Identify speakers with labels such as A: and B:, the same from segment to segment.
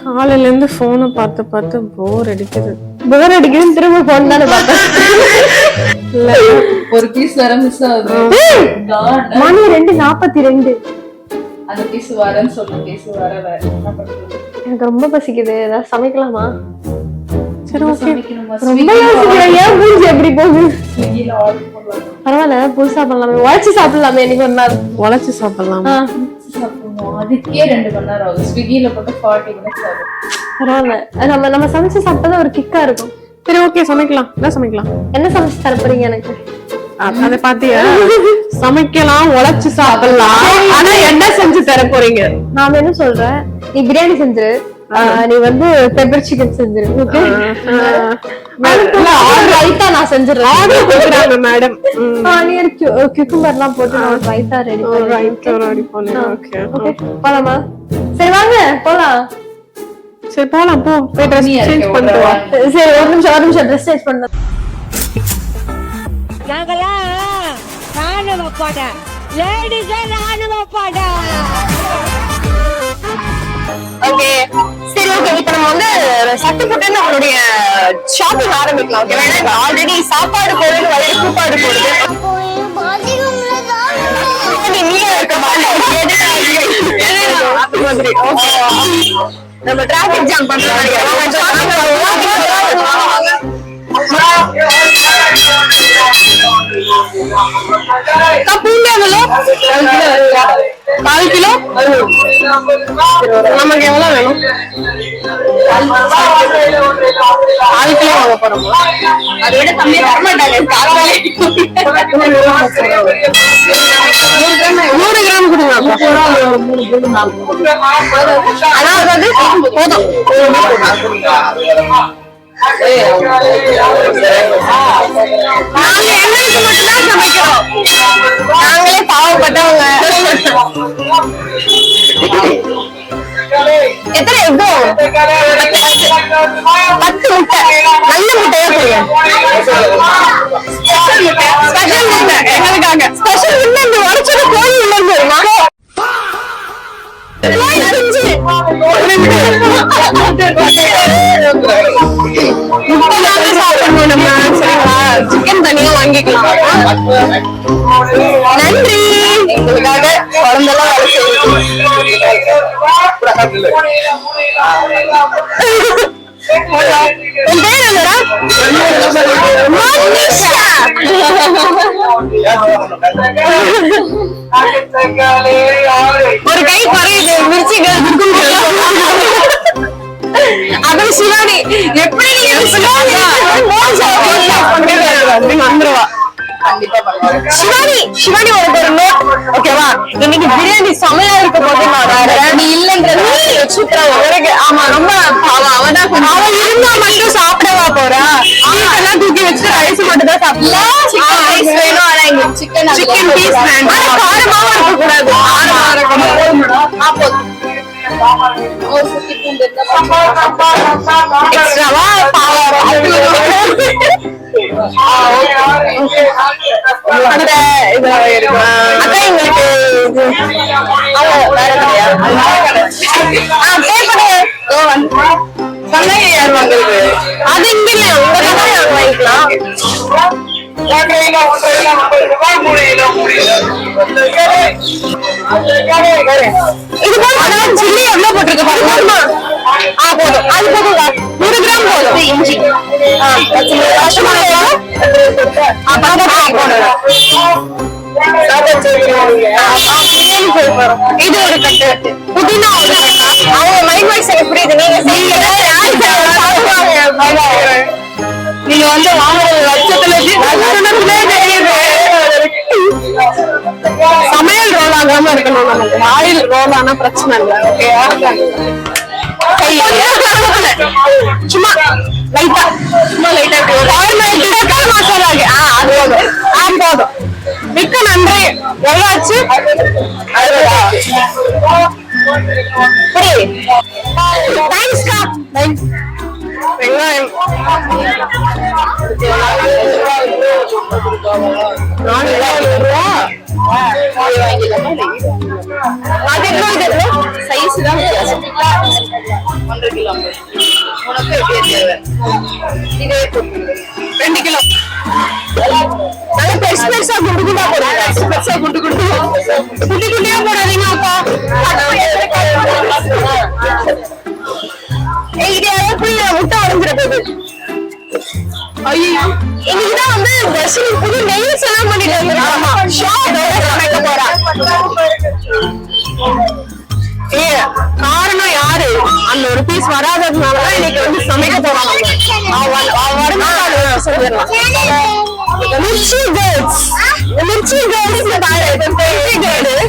A: காலையில இருந்து போனை பார்த்து பார்த்து போர் அடிக்குது.
B: போர் அடிக்குதுன்னு திரும்ப போன் தானே பார்த்தேன்.
C: ஒரு பீஸ் வர மிஸ் ஆகுது.
B: மணி ரெண்டு நாற்பத்தி ரெண்டு
C: அந்த பீஸ் வரேன்னு சொல்லு பீஸ் பண்றது?
B: எனக்கு ரொம்ப பசிக்குது. ஏதாவது சமைக்கலாமா?
A: சரி ஓகே
C: சமைக்கணுமா?
B: ரொம்ப யோசிக்கிறேன் ஏன் மூஞ்சி எப்படி போகுது? பரவாயில்ல புதுசா பண்ணலாமே. உழைச்சு சாப்பிடலாமே இன்னைக்கு ஒரு நாள்.
A: உழைச்சு சாப்பிடலாம்.
C: அதுக்கே ரெண்டு மணி நேரம் ஆகுது. ஸ்விக்கில போட்டு ஃபார்ட்டி மினிட்ஸ் ஆகும்
B: பரவாயில்ல. நம்ம நம்ம சமைச்சு சாப்பிட்டா ஒரு கிக்கா இருக்கும்.
A: சரி ஓகே சமைக்கலாம். என்ன சமைக்கலாம்?
B: என்ன சமைச்சு தர போறீங்க எனக்கு?
A: அதை பாத்தியா? சமைக்கலாம் உழைச்சு சாப்பிடலாம். ஆனா என்ன செஞ்சு தர போறீங்க?
B: நாம என்ன சொல்றேன்? நீ பிரியாணி செஞ்சிரு. ஆ, நீ வந்து பெப்பர் சிக்கன் செஞ்சிரு ஓகே ரைத்தா நான் செஞ்சிடுறேன்.
A: ஆர்டர் கொடுக்குறாங்க மேடம்
B: ஆனியர் கியூக்கும்பர்லாம் போட்டு நான் ரைத்தா ரெடி
A: ரைட் ரெடி பண்ணி ஓகே
B: ஓகே போலாமா? சரி வாங்க போலாம்.
A: சரி போலாம் போ. போய் ட்ரெஸ் சேஞ்ச் பண்ணிட்டு வா.
B: சரி ஒரு நிமிஷம் ஒரு நிமிஷம் ட்ரெஸ் சேஞ்ச் பண்ண.
D: நாங்கெல்லாம் ராணுவ படை. லேடிஸே ராணுவ படை.
B: ஓகே சரி ஓகே இப்போ நம்ம வந்து சத்து போட்டு நம்மளுடைய ஷாப்பிங் ஆரம்பிக்கலாம் ஓகே ஏன்னா ஆல்ரெடி சாப்பாடு போடுறது வயிறு கூப்பாடு போடுது மாதிரி. நம்ம டிராபிக் ஜாம் பண்றோம் பூண்டு எவ்வளோ கால் கிலோ நமக்கு எவ்வளவு வேணும் கால் கிலோ வாங்க போறோம் அதை விட கம்மியா தர மாட்டாங்க கால் நூறு கிராம் கொடுங்க அதாவது போதும் நாங்க எங்களுக்கு மட்டும்தான் சமைக்கிறோம் நாங்களே பாவப்பட்டவங்க எத்தனை எக்கோ பத்து முட்டை நல்ல முட்டையா ஸ்பெஷல் முட்டை ஸ்பெஷல் முட்டை எங்களுக்காக ஸ்பெஷல் முட்டை இந்த உடச்சது கோழி உள்ள தெரியுமா கோழி வாங்கிக்கலாம் நன்றி எங்களுக்காக குழந்தெல்லாம் வேலை செய்யுது உன் பேர் என்னடா மோனிஷா. ஒரு கை குறையுது மிர்ச்சிகள் அப்புறம் சிவானி எப்படி நீங்க சிவானி வந்துருவா சிவானி சிவானி உனக்கு ஒரு நோட் ஓகேவா இன்னைக்கு பிரியாணி செமையா இருக்க போது நான் வேற நீ இல்லைன்றது வச்சுக்கிறேன் உனக்கு ஆமா ரொம்ப அவன் அவன் தான் அவன் இருந்தா மட்டும் சாப்பிடவா போறா? எல்லாம் தூக்கி வச்சு ரைஸ் மட்டும் தான் சாப்பிடலாம் ரைஸ் வேணும் ஆனா இங்க சிக்கன் சிக்கன் பீஸ் வேணும். ஆனா காரமாவும் இருக்க. கூடாது காரமா இருக்கணும் எக்ஸ்ட்ராவா பாவம். அந்த இது அதான் எங்களுக்கு இது ஆமா, வேற யார் வாங்குறது? அது இங்க இல்ல, உங்க வாங்கிக்கலாம். இது போதும். சில்லி எவ்வளவு போட்டிருக்கு பாருங்க. ஆ, போதும். அது போதும். இது ஒரு கட்டு புதினா ஒரு கட்டு அவங்க மைண்ட் வாய்ஸ் எனக்கு புரியுது நீங்க நீங்க வந்து வாங்குற லட்சத்துல தெரியுது சமையல் ரோல் ஆகாம இருக்கணும். நமக்கு ஆயில் ரோல் ஆனா பிரச்சனை இல்லை. சும்மா லைட்டா சும்மா லைட்டா தக்காளி மசாலா ஆ அது போதும் ஆ போதும் மிக்க நன்றி எவ்வளவு ஆச்சு தேங்க்ஸ்க்கா தேங்க்ஸ் வெங்காயம் நானூறு ரூபா அது எவ்வளோ இது எவ்வளோ
C: சைஸ் தான் வித்தியாசம் ஒன்றரை கிலோ உனக்கு எப்படி தேவை இதே
B: ரெண்டு கிலோ நல்ல பெருசு பெருசா குண்டு குண்டா போடுங்க பெருசா குண்டு குண்டு குட்டி குட்டியா போடாதீங்க அப்பா இது யாரோ புரியல முட்டை உடஞ்சிட போகுது இன்னைக்குதான் வந்து தர்ஷினி புது நெயில்ஸ் எல்லாம் பண்ணிட்டு வந்திருக்காமா ஷாப் சமைக்க போறா. ஏ காரணம் யாரு? அந்த ஒரு பீஸ் வராததுனாலதான் இன்னைக்கு வந்து சமைக்க போறாங்க. அவன் வருமானம் சொல்லிடலாம். Mirchi girls Mirchi girls Mirchi girl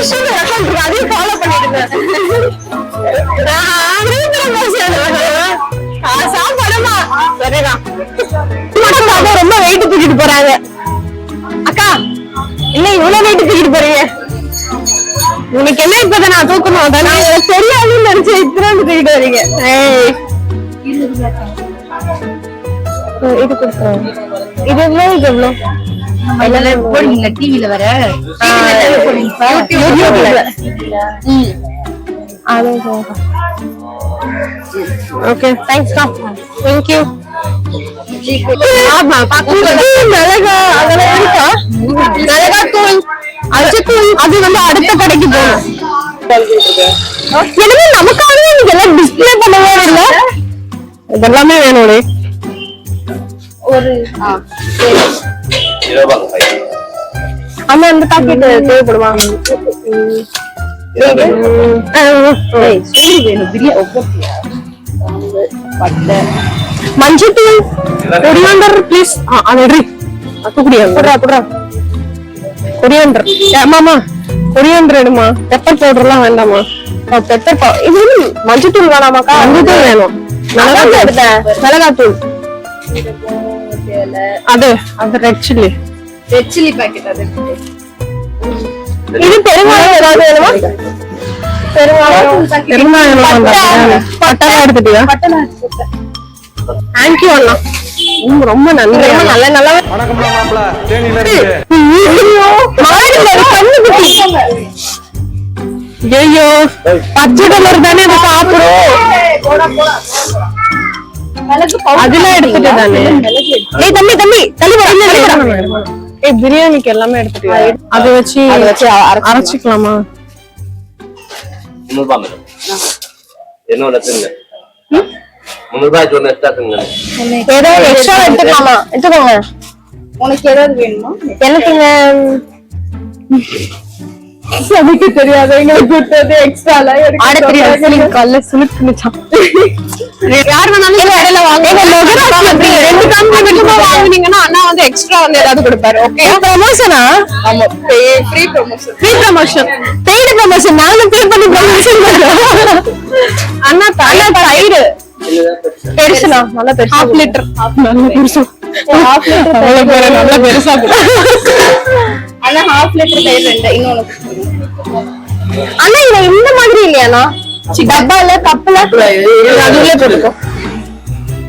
B: அதையும் ஃபாலோ சரிதான் ரொம்ப வெயிட் தூக்கிட்டு போறாங்க. அக்கா இல்ல இவ்வளவு வெயிட் தூக்கிட்டு போறீங்க? உனக்கு என்ன இப்ப நான் தூக்கணும்? அதான் எனக்கு தெரியாதுன்னு நினைச்சு இத்தனை தூக்கிட்டு வரீங்க. ஏய். இது கொடுத்துருவோம் இது எவ்வளோ இது எவ்வளோ
C: அதெல்லாம் போடுவீங்க டிவில வர?
B: ஓகே தேங்க்ஸ் கா தேங்க் யூ ஆமா மிளகா? அதெல்லாம் இருக்கா? மிளகா தூள். அது வந்து அடுத்த கடைக்கு போகணும் எனவே நமக்காக நீங்க எல்லாம் டிஸ்பிளே பண்ணவே இல்ல? இதெல்லாமே வேணும்
C: ஒரு
B: ஆமா அந்த பாக்கெட் தேவைப்படுமா?
C: வேணும் பிரியாணி பட்டை.
B: மஞ்சள் தூள் கொரியாண்டர் ப்ளீஸ் எடுறி தூக்குடியா? குடுறா குடுறா கொரியாண்டர் ஆமாமா கொரியாண்டர் எடுமா பெப்பர் பவுடர் எல்லாம் வேண்டாமா பெப்பர் இது வந்து மஞ்சள் தூள் வேணாமாக்கா? மஞ்சள் தூள் வேணும். மிளகாய் எடுத்தேன். அது அது red chilli
C: red chilli packet அது.
B: இது பெருங்காயம் ஏதாவது வேணுமா? பெருங்காயம் பெருங்காயம் எல்லாம் வேண்டாம். பட்டை எடுத்துட்டியா? தேங்க்யூ அண்ணா. ரொம்ப ரொம்ப நன்றி நல்ல நல்லா
E: வணக்கம் மாப்பிள. தேனியில இருக்கு.
B: ஐயோ பச்சை கலர் தானே அது சாப்பிடும் அதுல எடுத்துட்டு தானே? ஏய் தம்பி தம்பி தள்ளி போடா, தள்ளி போடா. ஏய் பிரியாணிக்கு எல்லாமே எடுத்துட்டு அதை வச்சு அரைச்சிக்கலாமா.
F: முந்நூறுபா மேடம். என்னோட தின்னு. முந்நூறுபா சொன்ன எக்ஸ்ட்ரா தின்னு.
B: ஏதோ எக்ஸ்ட்ரா எடுத்துக்கலாமா? எடுத்துக்கோங்க.
C: உனக்கு ஏதாவது வேணுமா?
B: எனக்குங்க எனக்கு தெரியாது எங்களுக்கு கொடுத்தது எக்ஸ்ட்ரா அடுத்த கல்ல சுலுக்குச்சான் யார் வேணாலும் இடையில வாங்க. ரெண்டு காம்பி மட்டுமா வாங்குனீங்கன்னா அண்ணா வந்து எக்ஸ்ட்ரா வந்து ஏதாவது கொடுப்பாரு ஓகே ப்ரமோஷனா
C: ஆமா. Free promotion
B: free promotion paid promotion நானும் பே பண்ணி ப்ரமோஷன் அண்ணா அண்ணா தயிர். பெருசுனா நல்லா பெருசு ஹாஃப் லிட்டர் நல்ல பெருசு. ஹாஃப் லிட்டர் நல்ல பெருசா
C: ஆனா ஹாஃப் லிட்டர் தயிர் ரெண்டு. இன்னொன்னு
B: அண்ணா இது இந்த மாதிரி இல்லையாண்ணா டப்பால கப்புல? அது உள்ள போட்டுக்கோ.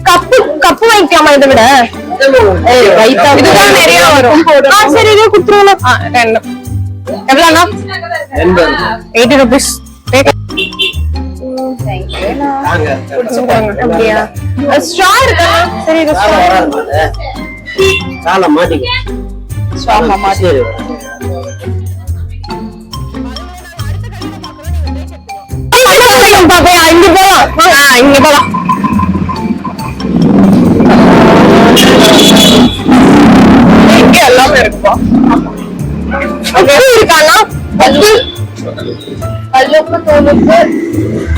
B: கப்பு கப்பு வாங்கிக்கலாமா இதை விட? இதுதான் நிறைய வரும். சரி இதே குடுத்துருவோம் ரெண்டு. எவ்வளோண்ணா எயிட்டி ருபீஸ்
F: வாங்க
B: அப்படியா? ஸ்ட்ரா இருக்கா? சரி
F: சரி
B: பாப்பா இங்க போலாம் இங்க போலாம் இங்க எல்லாமே இருக்குப்பா இருக்கானா பத்து
C: பல்லுப்பு தோலுப்பு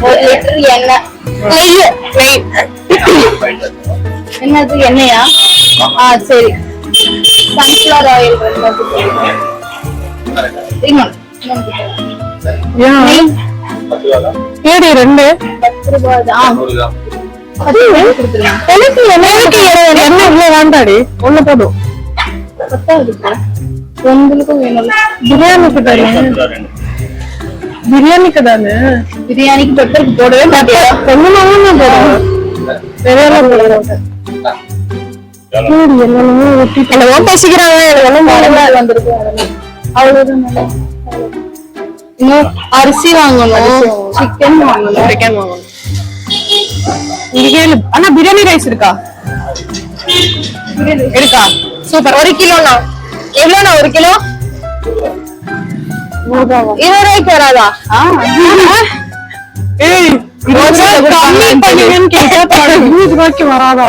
C: ஒரு லிட்டர் எண்ணெய்
B: நெய் நெய்
C: என்னது எண்ணெயா ஆ சரி. சன்ஃபிளவர் ஆயில்
B: ஏடி ரெண்டு?
C: பத்து ரூபாய் வேணும்ல
B: பிரியாணிக்கு தானே? பிரியாணிக்கு தானே?
C: பிரியாணிக்கு பெப்பருக்கு போடவே மாட்டியா?
B: கொஞ்சமா தான் போடுவேன் என்னென்னமோ ஊத்தி
G: என்னமோ பேசிக்கிறாங்க. எனக்கு
C: வந்திருக்கும். இன்னும் அரிசி வாங்கணும். சிக்கன் வாங்கணும்.
B: சிக்கன் வாங்கணும். இங்க கேளு ஆனா பிரியாணி ரைஸ் இருக்கா? இருக்கா?
G: சூப்பர். ஒரு கிலோண்ணா. எவ்வளோண்ணா? ஒரு கிலோ? இருபது ரூபாய்க்கு வராதா?
B: ஏய் இருபது ரூபாய் கம்மி பண்ணுங்கன்னு கேட்டா ரூபாய்க்கு வராதா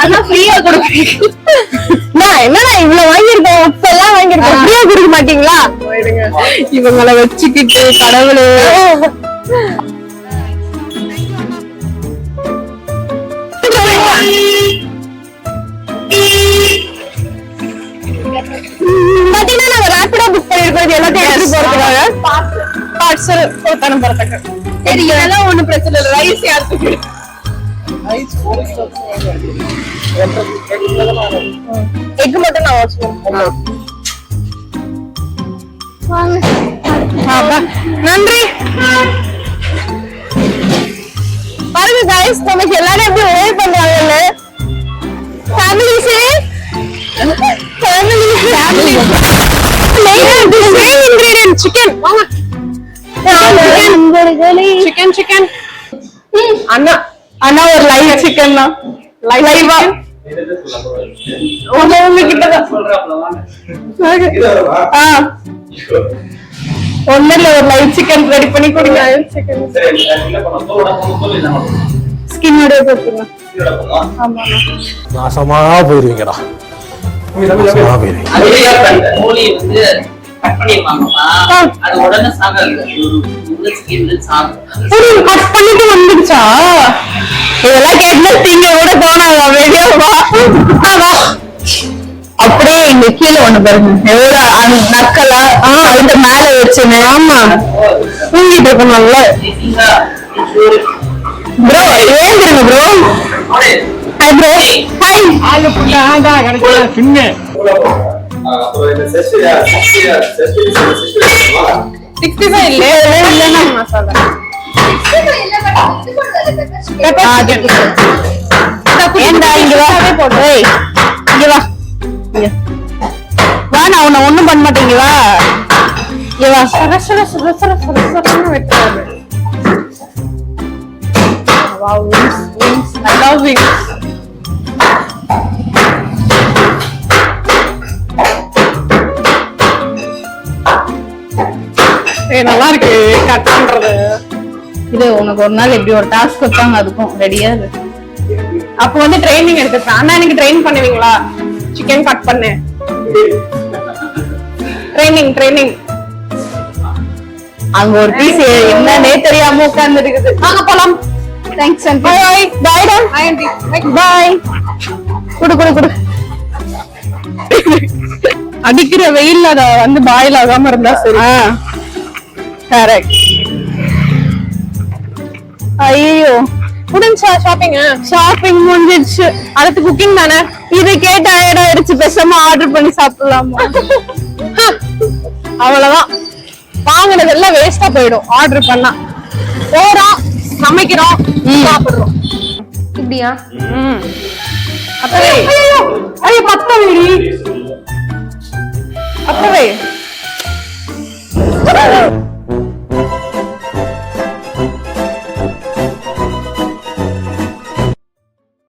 C: ஆனா ஃப்ரீயா கொடுப்பீங்க
G: நான் என்னண்ணா இவ்வளவு வாங்கியிருக்கோம்? உப்பு எல்லாம் வாங்கியிருக்கோம். ஃப்ரீயா கொடுக்க மாட்டீங்களா?
B: இவங்கள வச்சுக்கிட்டு கடவுளே.
G: பாத்தீங்கன்னா நாங்க ரேப்பிடோ புக் பண்ணிருக்கோம் எல்லாத்தையும் எடுத்து போறதுக்காக
B: பார்சல் போத்தான போறதுக்கு
C: சரி இதெல்லாம் ஒண்ணும் பிரச்சனை இல்லை. ரைஸ் யாருக்கு?
G: எக் மட்டும் நான் வச்சுக்கணும் நன்றி. பாருங்க guys நமக்கு எல்லாரும் எப்படி உதவி பண்றாங்கன்னு. ஃபேமிலிஸே family family same ingredient chicken
B: chicken chicken அண்ணா. அண்ணா ஒரு லைவ் சிக்கன் தான் லைவா உங்க உங்க கிட்டதான் ஆ. ஒண்ணு இல்ல ஒரு லைவ் சிக்கன் ரெடி பண்ணி கொடுங்க. சிக்கன் ஸ்கின்னோட போட்டுருங்க.
E: நாசமா போயிருவீங்கடா. நாசமா போயிருவீங்க.
H: கட்
B: பண்ணிட்டு வந்துடுச்சா?
G: இதெல்லாம் கேட்டுல திங்க கூட தோணாதா வெளியே வா. ஆ, வா. அப்படியே இங்க கீழே ஒண்ணு பாருங்க. எவ்வளவு அந்த நக்கலா? ஆ இந்த மேல வச்சுன்னு. ஆமா. தூங்கிட்டு இருக்கணும்ல ப்ரோ ஏந்திருங்க ப்ரோ ஹாய் ப்ரோ ஹாய்
E: ஆளு புள்ள ஆண்டா கிடைக்கல பின்ன.
F: அப்புறம் இந்த செஸ்ட் செஸ்ட் செஸ்ட்
B: இல்ல மசாலா
G: ஏண்டா இங்க வா? ஏய் இங்க வா. இங்க. வா நான் உன்னை ஒண்ணும் பண்ண மாட்டேங்க வா. இங்க வா.
B: சர சர சர சர சர சரன்னு
C: உனக்கு ஒரு நாள் எப்படி ஒரு டாஸ்க் கொடுத்தாங்க அதுக்கும் ரெடியா
B: அப்ப வந்து ட்ரைனிங் எடுத்துப்பேன் அண்ணா எனக்கு ட்ரெயின் பண்ணுவீங்களா? சிக்கன் கட் பண்ணு. ட்ரைனிங் ட்ரைனிங்
G: அங்க ஒரு பீஸ் என்னன்னே தெரியாம உட்கார்ந்து இருக்குது.
B: வாங்க போலாம்.
C: தேங்க்ஸ் அண்ட்
G: பாய் பாய் டா. பாய் குடு குடு குடு.
B: அடிக்கிற வெயில்ல அத வந்து பாயில் ஆகாம இருந்தா சரி.
G: கரெக்ட் ஐயோ
B: முடிஞ்சா ஷாப்பிங்
G: ஷாப்பிங் முடிஞ்சிடுச்சு
B: அடுத்து குக்கிங் தானே?
G: இதை கேட்டு டயர்ட் ஆயிடுச்சு. பேசாம ஆர்டர் பண்ணி சாப்பிடலாமா?
B: அவ்வளவுதான். வாங்குனதெல்லாம் வேஸ்டா போயிடும். ஆர்டர் பண்ணா. போறோம். சமைக்கிறோம். சாப்பிடுறோம்.
C: இப்படியா?
B: அப்பவே. ஐயோ பத்த வீடி அப்பவே.